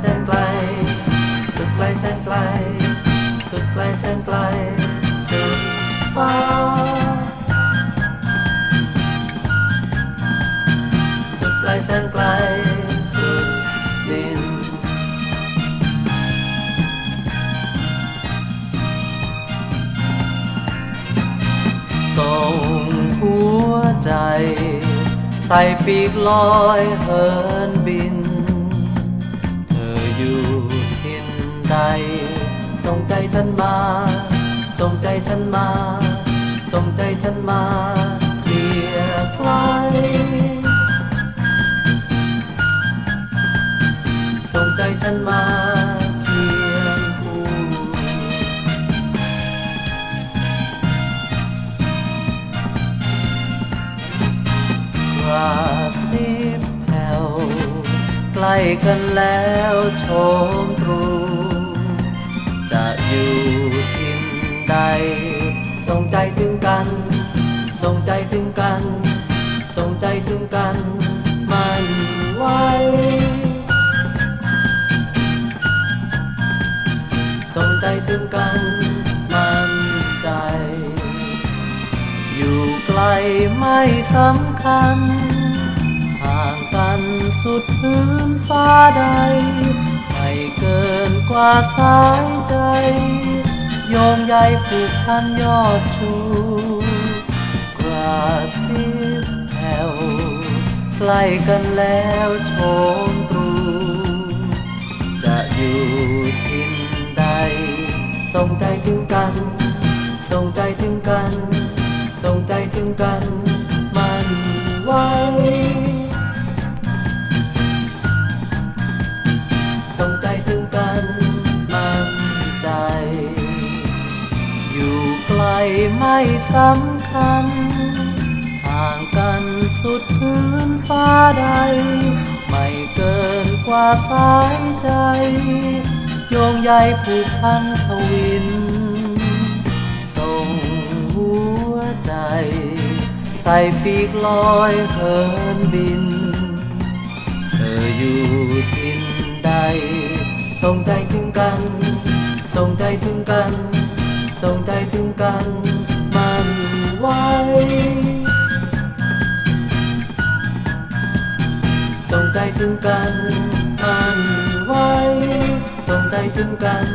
แสนไกล สุดไกลแสนไกล สุดไกลแสนไกลสุดฟ้าสุดไกลแสนไกลสุดดินส่งหัวใจ ใส่ปีกลอยเหินบิน อยู่ทินใด ส่งใจฉันมา ส่งใจฉันมา ส่งใจฉันมาเคลียร์ไกลส่งใจฉันมา ใกล้กันแล้วโชมตรูจะอยู่ทินใดส่งใจถึงกันส่งใจถึงกันส่งใจถึงกันมันไว้ส่งใจถึงกันมันใจ อยู่ไกลไม่สำคัญ สุดพื้นฟ้าใดไม่เกินกว่าสายใจ โยงใยผูกพันยอดชูกระซิบแผ่วใกล้กันแล้วโชมตรู จะอยู่ทินใดส่งใจถึงกันส่งใจถึงกันส่งใจถึงกัน ไกลไม่สำคัญ ห่างกันสุดพื้นฟ้าใด ไม่เกินกว่าสายใจ โยงใยผูกพันทวิน ส่งหัวใจ ใส่ปีกลอยเหินบิน เธออยู่ทินใดส่งใจถึงกัน ส่งใจถึงกัน ส่งใจถึงกันมันไว้ส่งใจถึงกันมันไว้ส่งใจถึงกัน